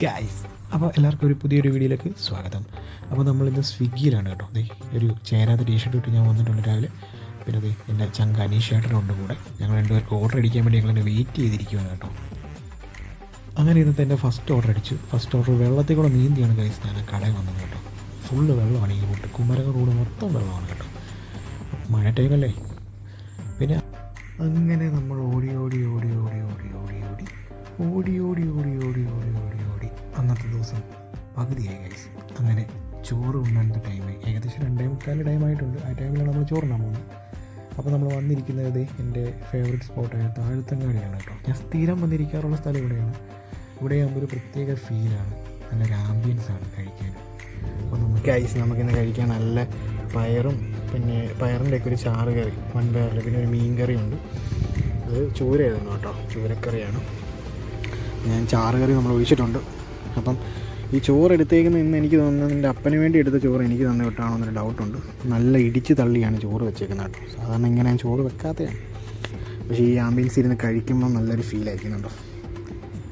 Guys അപ്പോൾ എല്ലാവർക്കും ഒരു പുതിയൊരു വീഡിയോയിലേക്ക് സ്വാഗതം അപ്പോൾ നമ്മളിന്ന് സ്വിഗ്ഗിയിലാണ് കേട്ടോ ദേ ഒരു ചേരാത്ത ടീഷർട്ട് ഇട്ട് ഞാൻ വന്നിട്ടുണ്ട് രാവിലെ പിന്നെ അതെ എന്റെ ചങ്ക അനീഷേട്ടനുണ്ട് കൂടെ ഞങ്ങൾ രണ്ടുപേർക്ക് ഓർഡർ അടിക്കാൻ വേണ്ടി ഞങ്ങൾ വെയിറ്റ് ചെയ്തിരിക്കുകയാണ് കേട്ടോ അങ്ങനെ ഇന്നത്തെ എന്റെ ഫസ്റ്റ് ഓർഡർ അടിച്ചു ഫസ്റ്റ് ഓർഡർ വെള്ളത്തിൽ കൂടെ നീന്തിയാണ് ഗൈസ് ഞാൻ കടയിൽ വന്നത് കേട്ടോ ഫുള്ള് വെള്ളമാണ് ഈ റൂട്ട് കുമരക റോഡ് മൊത്തം വെള്ളമാണ് കേട്ടോ മഴ ടൈമല്ലേ പിന്നെ അങ്ങനെ നമ്മൾ ഓടി ഓടി ഓടി ഓടി ഓടി ഓടി ഓടി ഓടി ഓടി പകുതിയായി ഗൈസ് അങ്ങനെ ചോറ് ഉണ്ണേണ്ട ടൈമായി ഏകദേശം രണ്ടേ മുക്കാൽ ടൈമായിട്ടുണ്ട് ആ ടൈമിലാണ് നമ്മൾ ചോറുണ്ണാൻ പോകുന്നത്. അപ്പോൾ നമ്മൾ വന്നിരിക്കുന്നത് എന്റെ ഫേവറേറ്റ് സ്പോട്ടായ താഴത്തങ്ങാടിയാണ് കേട്ടോ. ഞാൻ സ്ഥിരം വന്നിരിക്കാറുള്ള സ്ഥലം ഇവിടെയാണ്. ഇവിടെ ആകുമ്പോൾ ഒരു പ്രത്യേക ഫീലാണ് നല്ലൊരു ആംബിയൻസ് ആണ് കഴിക്കാൻ. അപ്പോൾ നമുക്ക് ഐസ് നമുക്കിന്ന് കഴിക്കാൻ നല്ല പയറും പിന്നെ പയറിന്റെയൊക്കെ ഒരു ചാറ് കറി വൻപയറിൽ പിന്നെ ഒരു മീൻ കറിയുണ്ട്. അത് ചൂരയായിരുന്നു കേട്ടോ. ചൂരക്കറിയാണ്. ഞാൻ ചാറ് കറി നമ്മൾ ഒഴിച്ചിട്ടുണ്ട്. അപ്പം ഈ ചോറ് എടുത്തേക്കുന്ന ഇന്ന് എനിക്ക് തോന്നുന്നത് എന്റെ അപ്പന് വേണ്ടി എടുത്ത ചോറ് എനിക്ക് തന്നെ വിട്ടാണോ എന്നൊരു ഡൗട്ടുണ്ട് നല്ല ഇടിച്ച് തള്ളിയാണ് ചോറ് വെച്ചേക്കുന്നത് കേട്ടോ. സാധാരണ ഇങ്ങനെ ഞാൻ ചോറ് വെക്കാത്തതാണ് പക്ഷേ ഈ ആംബിയൻസ് ഇരുന്ന് കഴിക്കുമ്പോൾ നല്ലൊരു ഫീൽ ആയിരിക്കുന്നുണ്ടോ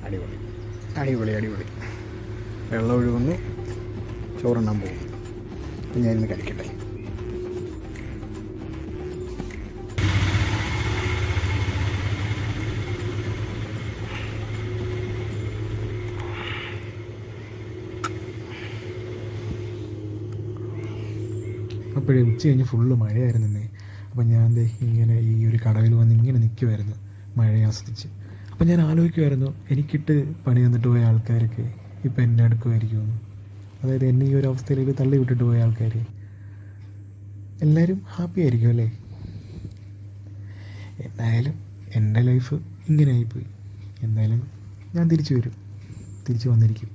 അടിപൊളി. അടിപൊളി അടിപൊളി. വെള്ളം ഒഴുകുന്നു. ചോറുണ്ണാൻ പോകുന്നു. അപ്പം ഞാനിന്ന് കഴിക്കട്ടെ. അപ്പോഴേ ഉച്ച കഴിഞ്ഞ് ഫുള്ള് മഴയായിരുന്നേ അപ്പം ഞാൻ ദേ ഇങ്ങനെ ഈ ഒരു കടവിൽ വന്ന് ഇങ്ങനെ നിൽക്കുമായിരുന്നു മഴയെ ആസ്വദിച്ച്. അപ്പം ഞാൻ ആലോചിക്കുമായിരുന്നു എനിക്കിട്ട് പണി തന്നിട്ട് പോയ ആൾക്കാരൊക്കെ ഇപ്പം എന്നെ അടുക്കുമായിരിക്കുമെന്ന് അതായത് എന്നെ ഈ ഒരു അവസ്ഥയിലേക്ക് തള്ളി വിട്ടിട്ട് പോയ ആൾക്കാർ എല്ലാവരും ഹാപ്പി ആയിരിക്കും അല്ലേ? എന്തായാലും എന്റെ ലൈഫ് ഇങ്ങനെ ആയിപ്പോയി എന്തായാലും ഞാൻ തിരിച്ചു വരും. തിരിച്ചു വന്നിരിക്കും.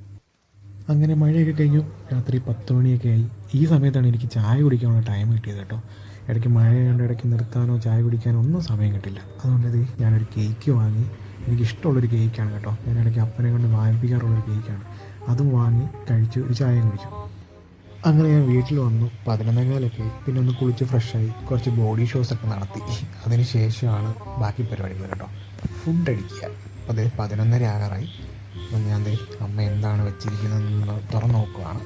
അങ്ങനെ മഴയൊക്കെ കഴിഞ്ഞു. രാത്രി പത്ത് മണിയൊക്കെ ആയി. ഈ സമയത്താണ് എനിക്ക് ചായ കുടിക്കാനുള്ള ടൈം കിട്ടിയത് കേട്ടോ. ഇടയ്ക്ക് മഴയുണ്ട് ഇടയ്ക്ക് നിർത്താനോ ചായ കുടിക്കാനോ ഒന്നും സമയം കിട്ടില്ല. അതുകൊണ്ടത് ഞാനൊരു കേക്ക് വാങ്ങി. എനിക്ക് ഇഷ്ടമുള്ളൊരു കേക്കാണ് കേട്ടോ. ഞാൻ ഇടയ്ക്ക് അപ്പനെ കൊണ്ട് വാങ്ങിപ്പിക്കാറുള്ളൊരു കേക്കാണ് അതും വാങ്ങി കഴിച്ച് ഒരു ചായയും കുടിച്ചു. അങ്ങനെ ഞാൻ വീട്ടിൽ വന്നു. പതിനൊന്നേകാലൊക്കെ പിന്നെ ഒന്ന് കുളിച്ച് ഫ്രഷായി കുറച്ച് ബോഡി ഷോസ് ഒക്കെ നടത്തി. അതിന് ശേഷമാണ് ബാക്കി പരിപാടികൾ കേട്ടോ. ഫുഡ് അടിക്കുക. അതേ പതിനൊന്നര ആകാറായി. അപ്പം ഞാൻ അമ്മ എന്താണ് വെച്ചിരിക്കുന്നതെന്ന് തുറന്നു നോക്കുകയാണ്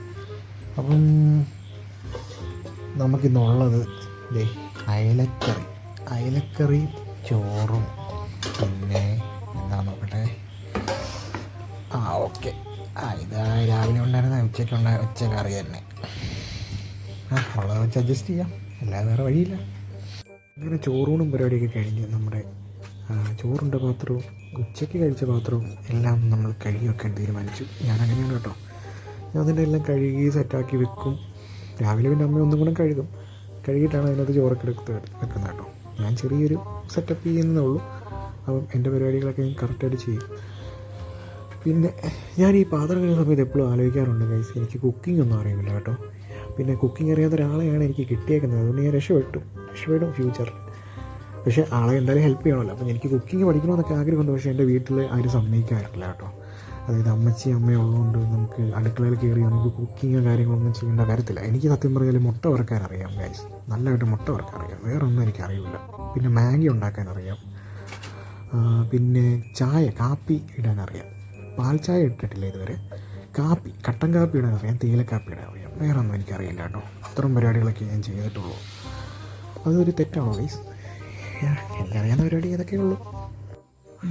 അപ്പം നമുക്കിന്നുള്ളത് ദേ അയലക്കറി. അയലക്കറി ചോറും പിന്നെ എന്താ നോക്കട്ടെ? ആ ഓക്കെ. ആ ഇത് രാവിലെ ഉണ്ടായിരുന്ന ഉച്ചയ്ക്ക് ഉണ്ടായ ഉച്ച കറി തന്നെ. ആ ഉള്ളത് വെച്ച് അഡ്ജസ്റ്റ് ചെയ്യാം. അല്ലാതെ വേറെ വഴിയില്ല. അങ്ങനെ ചോറൂണും പരിപാടിയൊക്കെ കഴിഞ്ഞ് നമ്മുടെ ചോറുണ്ട പാത്രവും ഉച്ചയ്ക്ക് കഴിച്ച പാത്രവും എല്ലാം നമ്മൾ കഴുകി വെക്കാൻ തീരുമാനിച്ചു. ഞാൻ അങ്ങനെയാണ് കേട്ടോ. ഞാൻ അതിന്റെ എല്ലാം കഴുകി സെറ്റാക്കി വെക്കും. രാവിലെ പിന്നെ അമ്മ ഒന്നും കൂടെ കഴുകും. കഴുകിയിട്ടാണ് അതിനകത്ത് ചോറൊക്കെ എടുത്ത് വെക്കുന്നത് കേട്ടോ. ഞാൻ ചെറിയൊരു സെറ്റപ്പ് ചെയ്യുന്നതേ ഉള്ളൂ. അപ്പം എന്റെ പരിപാടികളൊക്കെ ഞാൻ കറക്റ്റായിട്ട് ചെയ്യും. പിന്നെ ഞാൻ ഈ പാത്രം കഴുകുന്ന സമയത്ത് എപ്പോഴും ആലോചിക്കാറുണ്ട് ഗൈസ് എനിക്ക് കുക്കിംഗ് ഒന്നും അറിയില്ല കേട്ടോ. പിന്നെ കുക്കിംഗ് അറിയാത്ത ഒരാളെയാണ് എനിക്ക് കിട്ടിയേക്കുന്നത്. അതുകൊണ്ട് ഞാൻ രക്ഷപ്പെട്ടു. രക്ഷപ്പെടും ഫ്യൂച്ചറിൽ പക്ഷേ ആളെ എന്തായാലും ഹെൽപ്പ് ചെയ്യണമല്ലോ. അപ്പം എനിക്ക് കുക്കിംഗ് പഠിക്കണമെന്നൊക്കെ ആഗ്രഹമുണ്ട്. പക്ഷേ എന്റെ വീട്ടിൽ ആരും സമ്മതിക്കാറില്ല കേട്ടോ. അതായത് അമ്മച്ചി അമ്മയും ഉള്ളതുകൊണ്ട് നമുക്ക് അടുക്കളയിൽ കയറി നമുക്ക് കുക്കിങ്ങോ കാര്യങ്ങളൊന്നും ചെയ്യേണ്ട കാര്യത്തില്ല. എനിക്ക് സത്യം പറഞ്ഞാൽ മുട്ട വറക്കാൻ അറിയാം ഗൈസ് നല്ലതായിട്ട് മുട്ട വറക്കാൻ അറിയാം. വേറെ ഒന്നും എനിക്ക് അറിയില്ല. പിന്നെ മാഗി ഉണ്ടാക്കാൻ അറിയാം. പിന്നെ ചായ കാപ്പി ഇടാൻ അറിയാം. പാൽ ചായ ഇട്ടിട്ടില്ല ഇതുവരെ. കാപ്പി കട്ടൻ കാപ്പി ഇടാൻ അറിയാം തേയിലക്കാപ്പി ഇടാൻ അറിയാം. വേറെ ഒന്നും എനിക്കറിയില്ല കേട്ടോ. അത്തരം പരിപാടികളൊക്കെ ഞാൻ ചെയ്തിട്ടുള്ളൂ. അതൊരു തെറ്റാണോ ഗൈസ് എനിക്കറിയാവുന്ന പരിപാടി ഏതൊക്കെയേ ഉള്ളൂ.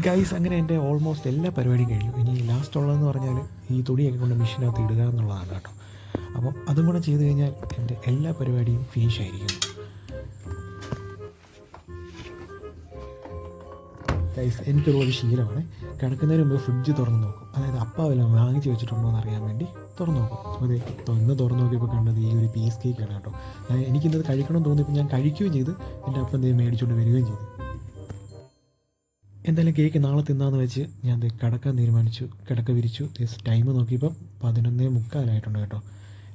ഗൈസ് അങ്ങനെ എന്റെ ഓൾമോസ്റ്റ് എല്ലാ പരിപാടിയും കഴിഞ്ഞു. ഇനി ലാസ്റ്റ് ഉള്ളതെന്ന് പറഞ്ഞാൽ ഈ തുണിയൊക്കെ കൊണ്ട് മെഷീനകത്ത് ഇടുക എന്നുള്ളതാണ് കേട്ടോ. അപ്പം അതും കൂടെ ചെയ്ത് കഴിഞ്ഞാൽ എന്റെ എല്ലാ പരിപാടിയും ഫിനിഷ് ആയിരിക്കും. ഗൈസ് എനിക്കുള്ളൊരു ശീലമാണ്. കിടക്കുന്നതിന് മുമ്പ് ഫ്രിഡ്ജ് തുറന്ന് നോക്കും. അതായത് അപ്പ വല്ലതും വാങ്ങിച്ച് വെച്ചിട്ടുണ്ടോ എന്ന് അറിയാൻ വേണ്ടി തുറന്നു നോക്കും. അതെ ഇന്ന് തുറന്നു നോക്കിയപ്പോൾ കണ്ടത് ഈ ഒരു പീസ് കേക്കാണ് കേട്ടോ. എനിക്കിന്നത് കഴിക്കണം തോന്നിയപ്പോൾ ഞാൻ കഴിക്കുകയും ചെയ്ത്. എന്റെ അപ്പം എന്തെങ്കിലും മേടിച്ചുകൊണ്ട് വരികയും ചെയ്തു. എന്തായാലും കേക്ക് നാളെ തിന്നാന്ന് വെച്ച് ഞാൻ കിടക്കാൻ തീരുമാനിച്ചു. കിടക്ക വിരിച്ചു. ടൈം നോക്കിയപ്പോൾ പതിനൊന്നേ മുക്കാലായിട്ടുണ്ട് കേട്ടോ.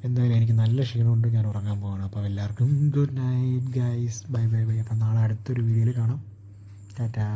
എന്തായാലും എനിക്ക് നല്ല ക്ഷീണമുണ്ട്. ഞാൻ ഉറങ്ങാൻ പോവാണ്. അപ്പോൾ എല്ലാവർക്കും good night guys bye bye bye അപ്പോൾ നാളെ അടുത്തൊരു വീഡിയോയിൽ കാണാം. ടാറ്റാ